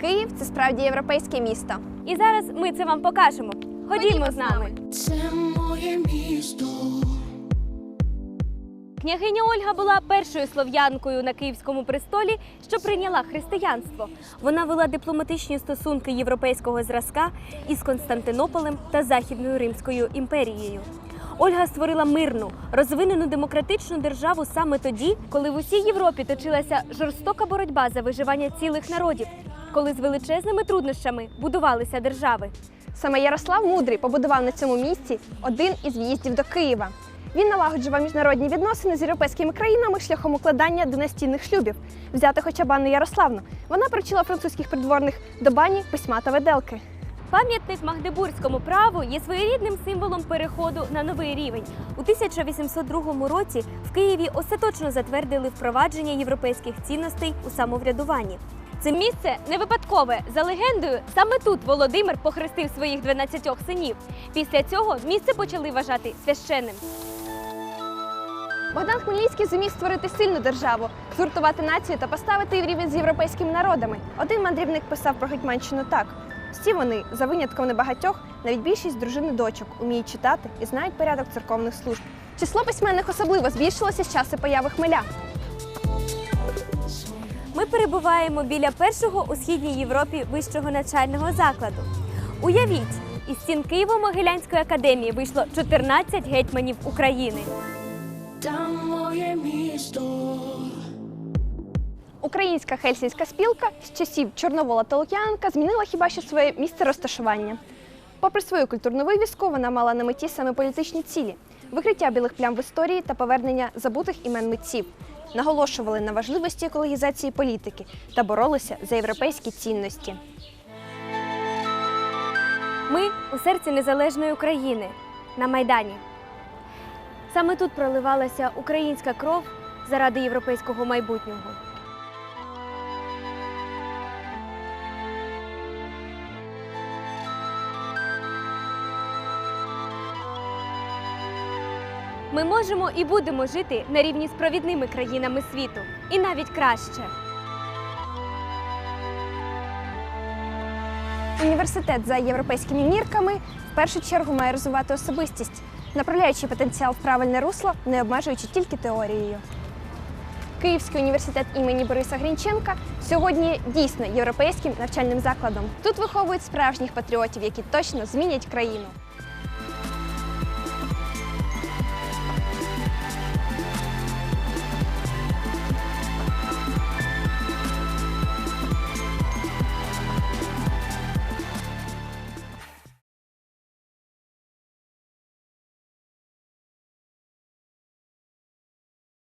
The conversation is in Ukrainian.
Київ це справді європейське місто. І зараз ми це вам покажемо. Ходімо з нами. Це моє місто. Княгиня Ольга була першою слов'янкою на київському престолі, що прийняла християнство. Вона вела дипломатичні стосунки європейського зразка із Константинополем та Західною Римською імперією. Ольга створила мирну, розвинену демократичну державу саме тоді, коли в усій Європі точилася жорстока боротьба за виживання цілих народів, коли з величезними труднощами будувалися держави. Саме Ярослав Мудрий побудував на цьому місці один із в'їздів до Києва. Він налагоджував міжнародні відносини з європейськими країнами шляхом укладання династійних шлюбів. Взяти хоча б Анну Ярославну. Вона привчила французьких придворних до бані, письма та веделки. Пам'ятник Магдебурзькому праву є своєрідним символом переходу на новий рівень. У 1802 році в Києві остаточно затвердили впровадження європейських цінностей у самоврядуванні. Це місце не випадкове. За легендою, саме тут Володимир похрестив своїх 12 синів. Після цього місце почали вважати священним. Богдан Хмельницький зумів створити сильну державу, згуртувати націю та поставити в рівень з європейськими народами. Один мандрівник писав про Гетьманщину так: всі вони, за винятком небагатьох, навіть більшість дружини дочок, уміють читати і знають порядок церковних служб. Число письменних особливо збільшилося з часу появи хмеля. Ми перебуваємо біля першого у східній Європі вищого навчального закладу. Уявіть, із стін Києво-Могилянської академії вийшло 14 гетьманів України. Там моє місто. Українська хельсінська спілка з часів Чорновола та Лук'яненка змінила хіба що своє місце розташування. Попри свою культурну вивіску, вона мала на меті саме політичні цілі викриття білих плям в історії та повернення забутих імен митців. Наголошували на важливості екологізації політики та боролися за європейські цінності. Ми у серці незалежної України на Майдані. Саме тут проливалася українська кров заради європейського майбутнього. Ми можемо і будемо жити на рівні з провідними країнами світу, і навіть краще. Університет за європейськими мірками в першу чергу має розвивати особистість, направляючи потенціал в правильне русло, не обмежуючи тільки теорією. Київський університет імені Бориса Грінченка сьогодні дійсно європейським навчальним закладом. Тут виховують справжніх патріотів, які точно змінять країну.